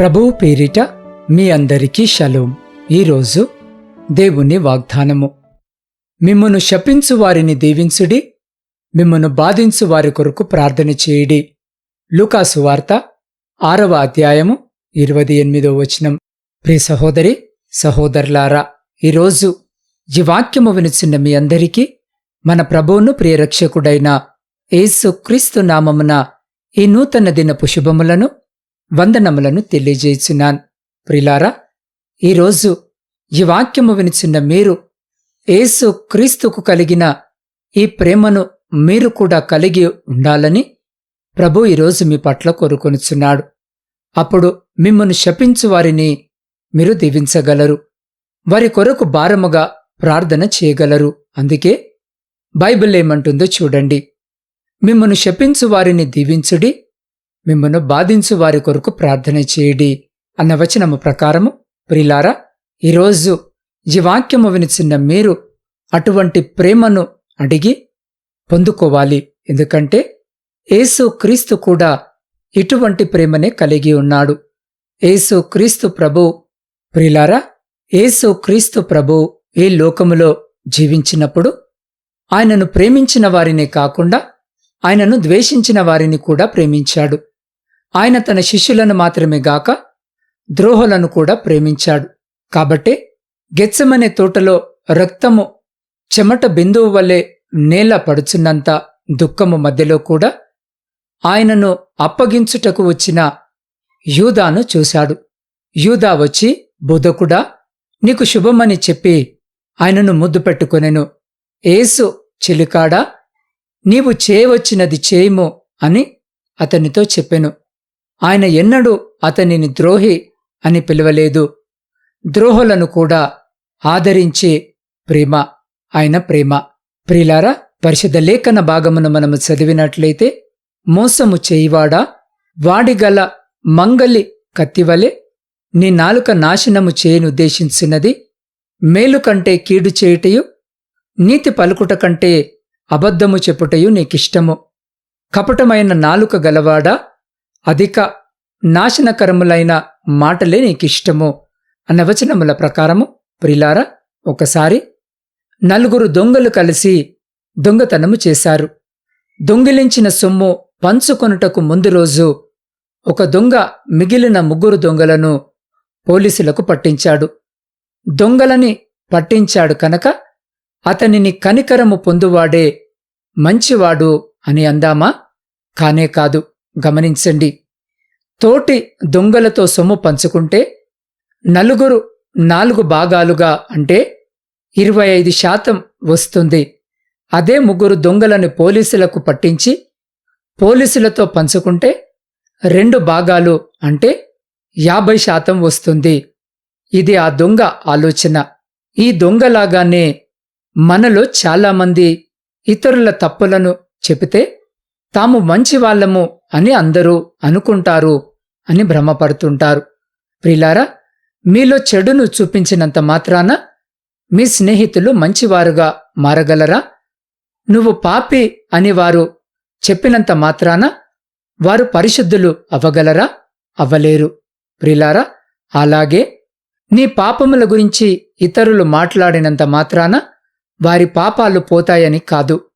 ప్రభువు పేరిట మీ అందరికీ షలోం. ఈరోజు దేవుని వాగ్దానము. మిమ్మును శపించు వారిని దీవించుడి మిమ్మును బాధించు వారి కొరకు ప్రార్థన చేయుడి. లూకాసు వార్త ఆరవ అధ్యాయము ఇరవై ఎనిమిదో వచనం. ప్రియ సహోదరి సహోదరులారా ఈరోజు ఈ వాక్యము వినిచిన్న మీ అందరికీ మన ప్రభువును ప్రియరక్షకుడైన యేసు క్రీస్తు నామమున ఈ నూతన దినపు శుభములను వందనములను తెలియజేయుచున్నాను ప్రిలారా ఈరోజు ఈ వాక్యము వినిచున్న మీరు యేసు క్రీస్తుకు కలిగిన ఈ ప్రేమను మీరు కూడా కలిగి ఉండాలని ప్రభు ఈరోజు మీ పట్ల కోరుకొనుచున్నాడు. అప్పుడు మిమ్మను శపించు వారిని మీరు దీవించగలరు. వారి కొరకు భారముగా ప్రార్థన చేయగలరు. అందుకే బైబిల్ ఏమంటుందో చూడండి. మిమ్మను శపించు వారిని దీవించుడి మిమ్మను బాధించు వారి కొరకు ప్రార్థన చేయుడి అన్న వచనము ప్రకారము ప్రిలారా ఈరోజు ఈ వాక్యము వినిచిన్న మీరు అటువంటి ప్రేమను అడిగి పొందుకోవాలి. ఎందుకంటే యేసు క్రీస్తు కూడా ఇటువంటి ప్రేమనే కలిగి ఉన్నాడు. యేసు క్రీస్తు ప్రభు ప్రిలారా యేసు క్రీస్తు ప్రభు ఈ లోకములో జీవించినప్పుడు ఆయనను ప్రేమించిన వారినే కాకుండా ఆయనను ద్వేషించిన వారిని కూడా ప్రేమించాడు. ఆయన తన శిష్యులను మాత్రమే గాక ద్రోహులను కూడా ప్రేమించాడు. కాబట్టే గెచ్చమనే తోటలో రక్తము చెమట బిందువు వలె నేల పడుచున్నంత దుఃఖము మధ్యలో కూడా ఆయనను అప్పగించుటకు వచ్చిన యూదాను చూశాడు. యూదా వచ్చి బుధకుడా నీకు శుభమని చెప్పి ఆయనను ముద్దు పెట్టుకొనెను. ఏసు చిలికాడా? నీవు చేయవచ్చినది చేయము అని అతనితో చెప్పెను. ఆయన ఎన్నడూ అతనిని ద్రోహి అని పిలవలేదు. ద్రోహులను కూడా ఆదరించే ప్రేమ ఆయన ప్రేమ. ప్రిలారా పరిషద లేఖన భాగమును మనము చదివినట్లయితే మోసము చేయివాడా? వాడిగల మంగలి కత్తివలె నీ నాలుక నాశనము చేయనుద్దేశించినది? మేలు కంటే కీడు చేయుటయు నీతి పలుకుట కంటే అబద్ధము చెప్పుటయు నీకిష్టము. కపటమైన నాలుక గలవాడా? అధిక నాశనకరములైన మాటలే నీకిష్టము అన్న వచనముల ప్రకారము ప్రిలారా ఒకసారి నలుగురు దొంగలు కలిసి దొంగతనము చేశారు. దొంగిలించిన సొమ్ము పంచుకొనుటకు ముందు రోజు ఒక దొంగ మిగిలిన ముగ్గురు దొంగలను పోలీసులకు పట్టించాడు. దొంగలని పట్టించాడు కనుక అతనిని కనికరము పొందువాడే మంచివాడు అని అందామా? కానే కాదు. గమనించండి. తోటి దొంగలతో సొమ్ము పంచుకుంటే నలుగురు నాలుగు భాగాలుగా అంటే ఇరవై ఐదు శాతం వస్తుంది. అదే ముగ్గురు దొంగలను పోలీసులకు పట్టించి పోలీసులతో పంచుకుంటే రెండు భాగాలు అంటే యాభై శాతం వస్తుంది. ఇది ఆ దొంగ ఆలోచన. ఈ దొంగలాగానే మనలో చాలామంది ఇతరుల తప్పులను చెబితే తాము మంచి వాళ్ళము అని అందరూ అనుకుంటారు అని భ్రమపడుతుంటారు. ప్రిలారా మీలో చెడును చూపించినంత మాత్రాన మీ స్నేహితులు మంచివారుగా మారగలరా? నువ్వు పాపి అని వారు చెప్పినంత మాత్రాన వారు పరిశుద్ధులు అవ్వగలరా? అవ్వలేరు. ప్రిలారా అలాగే నీ పాపముల గురించి ఇతరులు మాట్లాడినంత మాత్రాన వారి పాపాలు పోతాయని కాదు.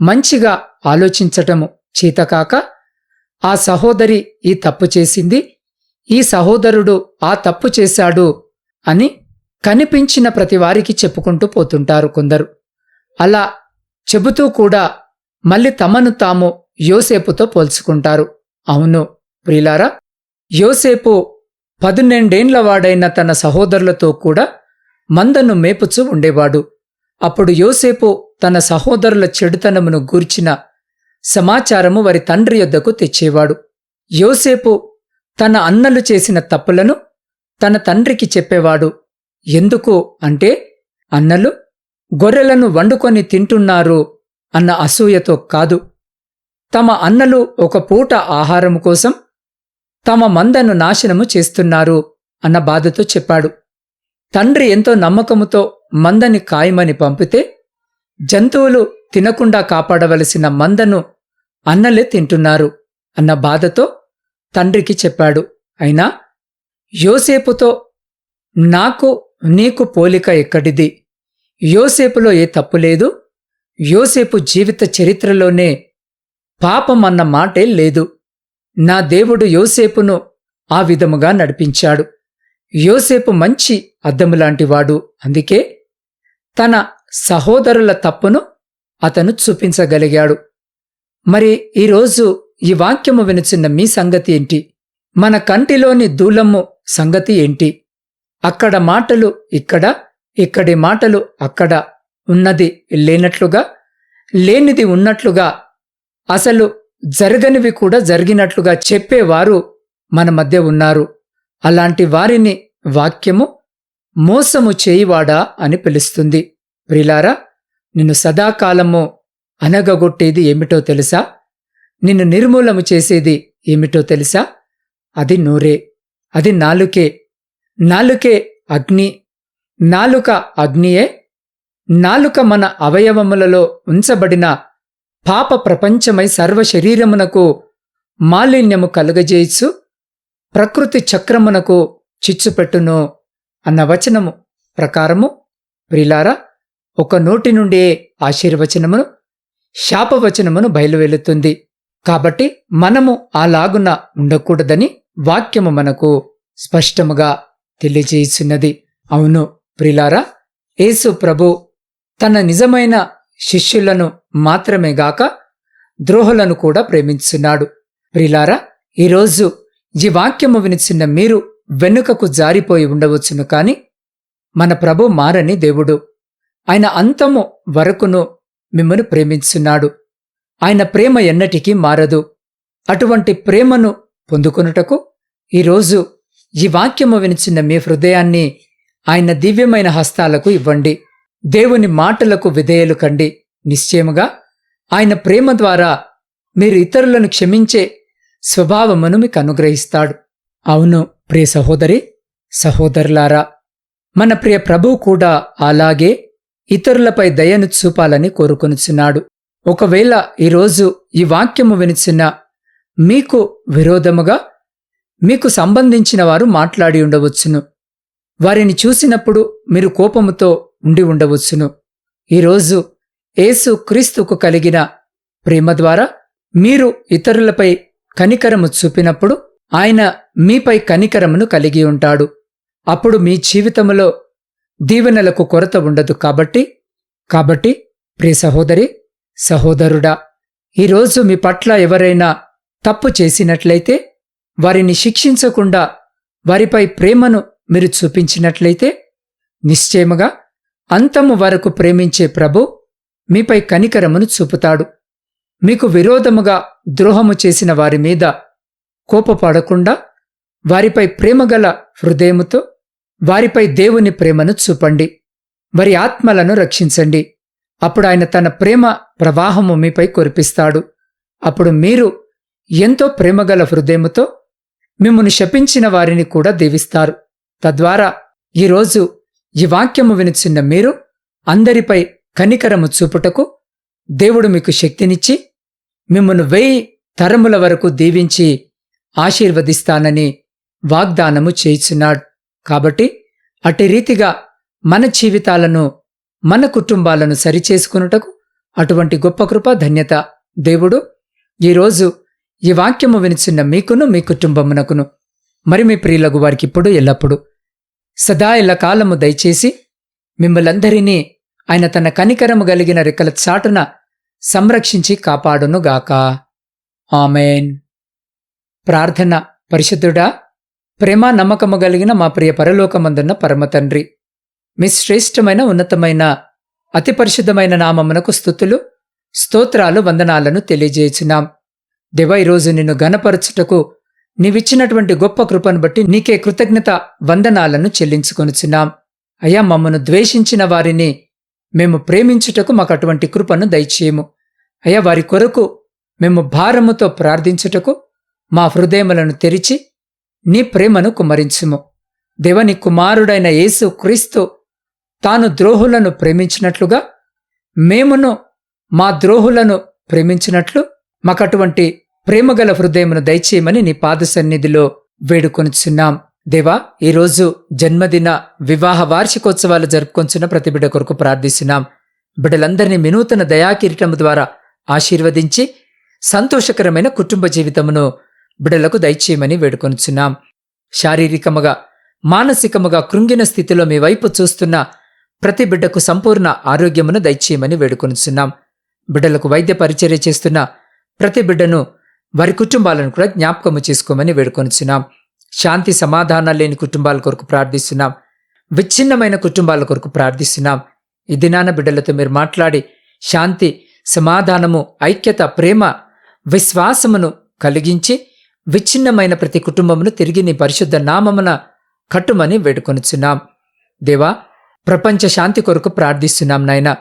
మంచిగా ఆలోచించటము చేతకాక ఆ సహోదరి ఈ తప్పు చేసింది. ఈ సహోదరుడు ఆ తప్పు చేశాడు అని కనిపించిన ప్రతివారికి చెప్పుకుంటూ పోతుంటారు కొందరు. అలా చెబుతూ కూడా మళ్ళీ తమను తాము యోసేపుతో పోల్చుకుంటారు. అవును ప్రిలారా యోసేపు పదునెండేండ్ల వాడైన తన సహోదరులతో కూడా మందను మేపుచూ ఉండేవాడు. అప్పుడు యోసేపు తన సహోదరుల చెడుతనమును గూర్చిన సమాచారము వారి తండ్రి యొద్దకు తెచ్చేవాడు. యోసేపు తన అన్నలు చేసిన తప్పులను తన తండ్రికి చెప్పేవాడు. ఎందుకు అంటే అన్నలు గొర్రెలను వండుకొని తింటున్నారు అన్న అసూయతో కాదు. తమ అన్నలు ఒక పూట ఆహారం కోసం తమ మందను నాశనము చేస్తున్నారు అన్న బాధతో చెప్పాడు. తండ్రి ఎంతో నమ్మకముతో మందని కాయమని పంపితే జంతువులు తినకుండా కాపాడవలసిన మందను అన్నలే తింటున్నారు అన్న బాధతో తండ్రికి చెప్పాడు. అయినా యోసేపుతో నాకు నీకు పోలిక ఎక్కడిది? యోసేపులో ఏ తప్పు లేదు? యోసేపు జీవిత చరిత్రలోనే పాపం అన్న మాటే లేదు. నా దేవుడు యోసేపును ఆ విధముగా నడిపించాడు. యోసేపు మంచి అద్దములాంటివాడు. అందుకే తన సహోదరుల తప్పును అతను చూపించగలిగాడు. మరి ఈరోజు ఈ వాక్యము వినుచున్న మీ సంగతి ఏంటి? మన కంటిలోని దూలమ్ము సంగతి ఏంటి? అక్కడ మాటలు ఇక్కడ ఇక్కడి మాటలు అక్కడ ఉన్నది లేనట్లుగా లేనిది ఉన్నట్లుగా అసలు జరగనివి కూడా జరిగినట్లుగా చెప్పేవారు మన మధ్య ఉన్నారు. అలాంటి వారిని వాక్యము మోసము చేయివాడా అని పిలుస్తుంది. ప్రిలారా నిన్ను సదాకాలము అనగగొట్టేది ఏమిటో తెలుసా? నిన్ను నిర్మూలము చేసేది ఏమిటో తెలుసా? అది నోరే అది నాలుకే. నాలుకే అగ్ని నాలుక అగ్నియే. నాలుక మన అవయవములలో ఉంచబడిన పాప ప్రపంచమై సర్వ శరీరమునకు మాలిన్యము కలుగజేయచ్చు ప్రకృతి చక్రమునకు చిచ్చుపెట్టును అన్న వచనము ప్రకారము. ప్రిలారా ఒక నోటి నుండే ఆశీర్వచనమును శాపవచనమును బయలువెళుతుంది కాబట్టి మనము అలాగున ఉండకూడదని వాక్యము మనకు స్పష్టముగా తెలియజేయుచున్నది అవును ప్రిలారా యేసు ప్రభు తన నిజమైన శిష్యులను మాత్రమే గాక ద్రోహులను కూడా ప్రేమించున్నాడు. ప్రిలారా ఈరోజు ఈ వాక్యము వినిచిన్న మీరు వెనుకకు జారిపోయి ఉండవచ్చును కాని మన ప్రభు మారని దేవుడు. ఆయన అంతము వరకును మిమ్మను ప్రేమించున్నాడు. ఆయన ప్రేమ ఎన్నటికీ మారదు. అటువంటి ప్రేమను పొందుకొనుటకు ఈరోజు ఈ వాక్యము వినిచిన మీ హృదయాన్ని ఆయన దివ్యమైన హస్తాలకు ఇవ్వండి. దేవుని మాటలకు విధేయులు కండి. నిశ్చయముగా ఆయన ప్రేమ ద్వారా మీరు ఇతరులను క్షమించే స్వభావమును మీకు అనుగ్రహిస్తాడు. అవును ప్రియ సహోదరి సహోదరులారా మన ప్రియ ప్రభువు కూడా అలాగే ఇతరులపై దయను చూపాలని కోరుకొనుచున్నాడు. ఒకవేళ ఈరోజు ఈ వాక్యము వినిచిన మీకు విరోధముగా మీకు సంబంధించిన వారు మాట్లాడి ఉండవచ్చును. వారిని చూసినప్పుడు మీరు కోపముతో ఉండి ఉండవచ్చును. ఈరోజు యేసు క్రీస్తుకు కలిగిన ప్రేమ ద్వారా మీరు ఇతరులపై కనికరము చూపినప్పుడు ఆయన మీపై కనికరమును కలిగి ఉంటాడు. అప్పుడు మీ జీవితములో దీవెనలకు కొరత ఉండదు కాబట్టి కాబట్టి ప్రియ సహోదరి సహోదరుడా ఈరోజు మీ పట్ల ఎవరైనా తప్పు చేసినట్లయితే వారిని శిక్షించకుండా వారిపై ప్రేమను మీరు చూపించినట్లయితే నిశ్చయముగా అంతము వరకు ప్రేమించే ప్రభు మీపై కనికరమును చూపుతాడు. మీకు విరోధముగా ద్రోహము చేసిన వారి మీద కోపపడకుండా వారిపై ప్రేమగల హృదయముతో వారిపై దేవుని ప్రేమను చూపండి. వారి ఆత్మలను రక్షించండి. అప్పుడు ఆయన తన ప్రేమ ప్రవాహము మీపై కురిపిస్తాడు. అప్పుడు మీరు ఎంతో ప్రేమగల హృదయముతో మిమ్మల్ని శపించిన వారిని కూడా దీవిస్తారు. తద్వారా ఈరోజు ఈ వాక్యము వినిచిన్న మీరు అందరిపై కనికరము చూపుటకు దేవుడు మీకు శక్తినిచ్చి మిమ్మను వెయ్యి తరముల వరకు దీవించి ఆశీర్వదిస్తానని వాగ్దానము చేయుచున్నాడు. కాబట్టి అట్టి రీతిగా మన జీవితాలను మన కుటుంబాలను సరిచేసుకున్నటకు అటువంటి గొప్ప కృప ధన్యత దేవుడు. ఈరోజు ఈ వాక్యము వినిచిన్న మీకును మీ కుటుంబమునకును మరి మీ ప్రియులకు వారికి ఇప్పుడు ఎల్లప్పుడు. సదా ఇలా కాలము దయచేసి మిమ్మలందరినీ ఆయన తన కనికరము కలిగిన రెక్కల చాటున సంరక్షించి కాపాడునుగాక. ఆమెన్. ప్రార్థన పరిశుద్ధుడా ప్రేమ నమ్మకము కలిగిన మా ప్రియ పరలోకమందున్న పరమతండ్రి మీ శ్రేష్టమైన ఉన్నతమైన అతి పరిశుద్ధమైన నామమునకు స్థుతులు స్తోత్రాలు వందనాలను తెలియజేయుచున్నాం. దేవ ఈరోజు నిన్ను గనపరచుటకు నీవిచ్చినటువంటి గొప్ప కృపను బట్టి నీకే కృతజ్ఞత వందనాలను చెల్లించుకొనుచున్నాం. అయ్యా మమ్మను ద్వేషించిన వారిని మేము ప్రేమించుటకు మాకు అటువంటి కృపను దయచేయము. అయ్యా వారి కొరకు మేము భారముతో ప్రార్థించుటకు మా హృదయములను తెరిచి నీ ప్రేమను కుమరించుము. దేవని కుమారుడైన యేసు క్రీస్తు తాను ద్రోహులను ప్రేమించినట్లుగా మేమును మా ద్రోహులను ప్రేమించినట్లు మాకటువంటి ప్రేమగల హృదయమును దయచేయమని నీ పాద సన్నిధిలో వేడుకొనిచున్నాం. దేవా ఈరోజు జన్మదిన వివాహ వార్షికోత్సవాలు జరుపుకొంచున్న ప్రతి బిడ్డ కొరకు ప్రార్థిస్తున్నాం. బిడ్డలందరినీ వినూతన దయాకిరీటము ద్వారా ఆశీర్వదించి సంతోషకరమైన కుటుంబ జీవితమును బిడ్డలకు దయచేయమని వేడుకొనుచున్నాం. శారీరకముగా మానసికముగా కృంగిన స్థితిలో మీ వైపు చూస్తున్న ప్రతి బిడ్డకు సంపూర్ణ ఆరోగ్యమును దయచేయమని వేడుకొనుచున్నాం. బిడ్డలకు వైద్య పరిచర్య చేస్తున్న ప్రతి బిడ్డను వారి కుటుంబాలను కూడా జ్ఞాపకము చేసుకోమని వేడుకొనుచున్నాం. శాంతి సమాధానాలు లేని కుటుంబాల కొరకు ప్రార్థిస్తున్నాం. విచ్ఛిన్నమైన కుటుంబాల కొరకు ప్రార్థిస్తున్నాం. ఈ దినాన బిడ్డలతో మీరు మాట్లాడి శాంతి సమాధానము ఐక్యత ప్రేమ విశ్వాసమును కలిగించి విచ్ఛిన్నమైన ప్రతి కుటుంబమును తిరిగి నీ పరిశుద్ధ నామమున కట్టుమని వేడుకొనుచున్నాం. దేవా ప్రపంచ శాంతి కొరకు ప్రార్థిస్తున్నాం నాయన.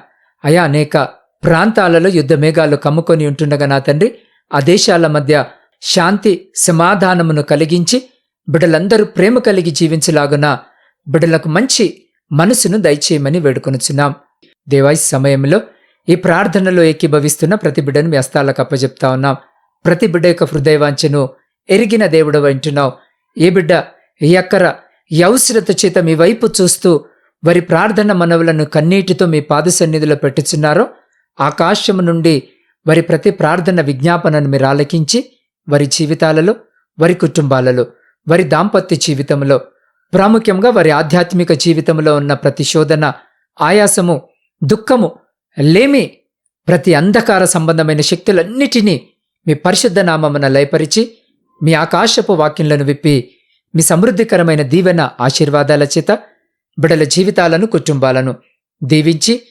అయా అనేక ప్రాంతాలలో యుద్ధ మేఘాలు కమ్ముకొని ఉంటుండగా నా తండ్రి ఆ దేశాల మధ్య శాంతి సమాధానమును కలిగించి బిడ్డలందరూ ప్రేమ కలిగి జీవించలాగున బిడ్డలకు మంచి మనసును దయచేయమని వేడుకొనుచున్నాం. దేవాయి సమయంలో ఈ ప్రార్థనలో ఏకీభవిస్తున్న ప్రతి బిడ్డను మీ హస్తాలకు అప్పజెప్తా ఉన్నాం. ప్రతి బిడ్డ యొక్క హృదయవాంఛను ఎరిగిన దేవుడు వింటున్నావు ఏ బిడ్డ ఈ అక్కర ఈ అవసరత చేత మీ వైపు చూస్తూ వారి ప్రార్థన మనవులను కన్నీటితో మీ పాద సన్నిధిలో పెట్టుచున్నారో ఆకాశము నుండి వారి ప్రతి ప్రార్థన విజ్ఞాపనను మీరు ఆలకించి వారి జీవితాలలో వారి కుటుంబాలలో వారి దాంపత్య జీవితంలో ప్రాముఖ్యంగా వారి ఆధ్యాత్మిక జీవితంలో ఉన్న ప్రతి శోధన ఆయాసము దుఃఖము లేమి ప్రతి అంధకార సంబంధమైన శక్తులన్నిటినీ మీ పరిశుద్ధ నామమున లయపరిచి మీ ఆకాశపు వాక్యంలను విప్పి మీ సమృద్ధికరమైన దీవెన ఆశీర్వాదాల చేత బిడల జీవితాలను కుటుంబాలను దీవించి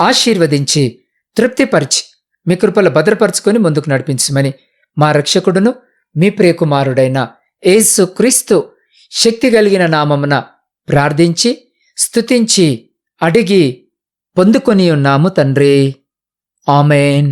ఆశీర్వదించి తృప్తిపరిచి మీ కృపలు భద్రపరుచుకొని ముందుకు నడిపించమని మా రక్షకుడును మీ ప్రియకుమారుడైన ఏసు క్రీస్తు శక్తి కలిగిన నామమున ప్రార్థించి స్తుతించి అడిగి పొందుకొని ఉన్నాము తండ్రి. ఆమెన్.